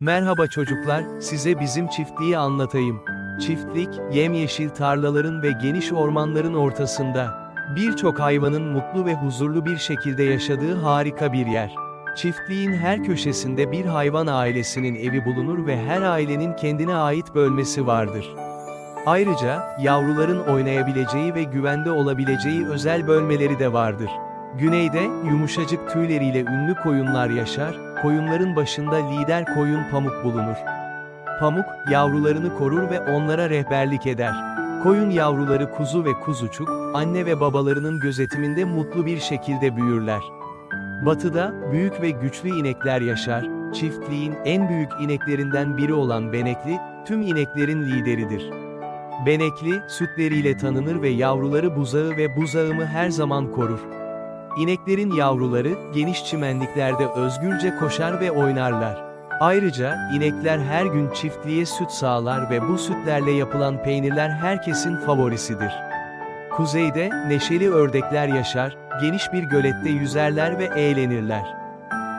Merhaba çocuklar, size bizim çiftliği anlatayım. Çiftlik, yemyeşil tarlaların ve geniş ormanların ortasında. Birçok hayvanın mutlu ve huzurlu bir şekilde yaşadığı harika bir yer. Çiftliğin her köşesinde bir hayvan ailesinin evi bulunur ve her ailenin kendine ait bölmesi vardır. Ayrıca, yavruların oynayabileceği ve güvende olabileceği özel bölmeleri de vardır. Güneyde, yumuşacık tüyleriyle ünlü koyunlar yaşar, koyunların başında lider koyun Pamuk bulunur. Pamuk, yavrularını korur ve onlara rehberlik eder. Koyun yavruları kuzu ve kuzucuk, anne ve babalarının gözetiminde mutlu bir şekilde büyürler. Batıda, büyük ve güçlü inekler yaşar, çiftliğin en büyük ineklerinden biri olan Benekli, tüm ineklerin lideridir. Benekli, sütleriyle tanınır ve yavruları buzağı ve buzağımı her zaman korur. İneklerin yavruları, geniş çimenliklerde özgürce koşar ve oynarlar. Ayrıca, inekler her gün çiftliğe süt sağlar ve bu sütlerle yapılan peynirler herkesin favorisidir. Kuzeyde, neşeli ördekler yaşar, geniş bir gölette yüzerler ve eğlenirler.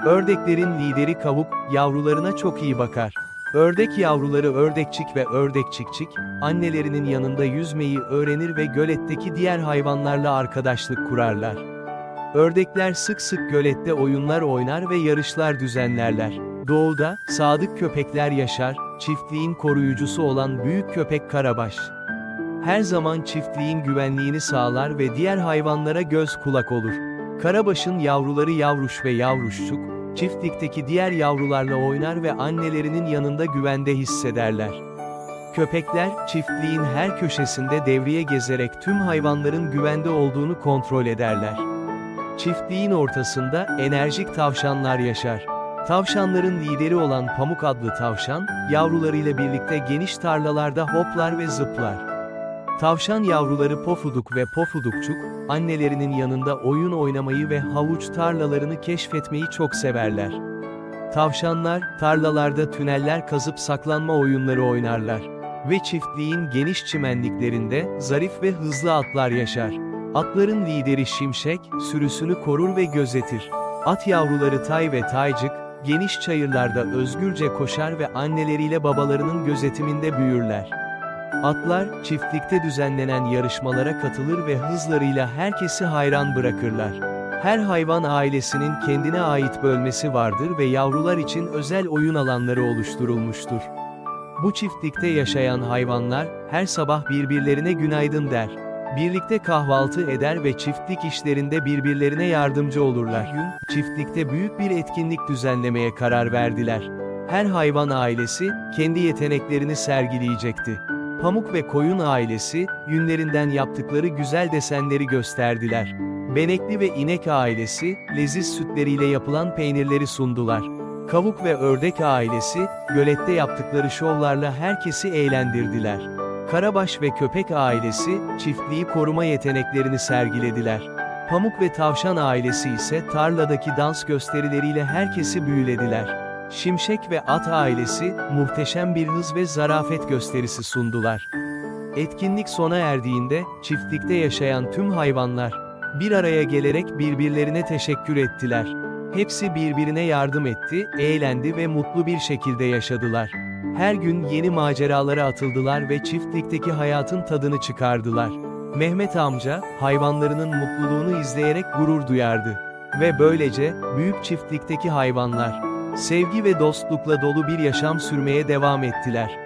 Ördeklerin lideri kavuk, yavrularına çok iyi bakar. Ördek yavruları ördekçik ve ördekçikçik, annelerinin yanında yüzmeyi öğrenir ve göletteki diğer hayvanlarla arkadaşlık kurarlar. Ördekler sık sık gölette oyunlar oynar ve yarışlar düzenlerler. Doğuda, sadık köpekler yaşar, çiftliğin koruyucusu olan büyük köpek Karabaş. Her zaman çiftliğin güvenliğini sağlar ve diğer hayvanlara göz kulak olur. Karabaş'ın yavruları Yavruş ve Yavruşçuk, çiftlikteki diğer yavrularla oynar ve annelerinin yanında güvende hissederler. Köpekler, çiftliğin her köşesinde devriye gezerek tüm hayvanların güvende olduğunu kontrol ederler. Çiftliğin ortasında enerjik tavşanlar yaşar. Tavşanların lideri olan Pamuk adlı tavşan, yavrularıyla birlikte geniş tarlalarda hoplar ve zıplar. Tavşan yavruları Pofuduk ve Pofudukçuk, annelerinin yanında oyun oynamayı ve havuç tarlalarını keşfetmeyi çok severler. Tavşanlar, tarlalarda tüneller kazıp saklanma oyunları oynarlar. Ve çiftliğin geniş çimenliklerinde, zarif ve hızlı atlar yaşar. Atların lideri Şimşek, sürüsünü korur ve gözetir. At yavruları Tay ve Taycık, geniş çayırlarda özgürce koşar ve anneleriyle babalarının gözetiminde büyürler. Atlar, çiftlikte düzenlenen yarışmalara katılır ve hızlarıyla herkesi hayran bırakırlar. Her hayvan ailesinin kendine ait bölmesi vardır ve yavrular için özel oyun alanları oluşturulmuştur. Bu çiftlikte yaşayan hayvanlar, her sabah birbirlerine günaydın der. Birlikte kahvaltı eder ve çiftlik işlerinde birbirlerine yardımcı olurlar. Gün, çiftlikte büyük bir etkinlik düzenlemeye karar verdiler. Her hayvan ailesi, kendi yeteneklerini sergileyecekti. Pamuk ve Koyun ailesi, yünlerinden yaptıkları güzel desenleri gösterdiler. Benekli ve İnek ailesi, leziz sütleriyle yapılan peynirleri sundular. Kavuk ve Ördek ailesi, gölette yaptıkları şovlarla herkesi eğlendirdiler. Karabaş ve Köpek ailesi, çiftliği koruma yeteneklerini sergilediler. Pamuk ve Tavşan ailesi ise tarladaki dans gösterileriyle herkesi büyülediler. Şimşek ve At ailesi, muhteşem bir hız ve zarafet gösterisi sundular. Etkinlik sona erdiğinde, çiftlikte yaşayan tüm hayvanlar, bir araya gelerek birbirlerine teşekkür ettiler. Hepsi birbirine yardım etti, eğlendi ve mutlu bir şekilde yaşadılar. Her gün yeni maceralara atıldılar ve çiftlikteki hayatın tadını çıkardılar. Mehmet amca, hayvanlarının mutluluğunu izleyerek gurur duyardı. Ve böylece, büyük çiftlikteki hayvanlar, sevgi ve dostlukla dolu bir yaşam sürmeye devam ettiler.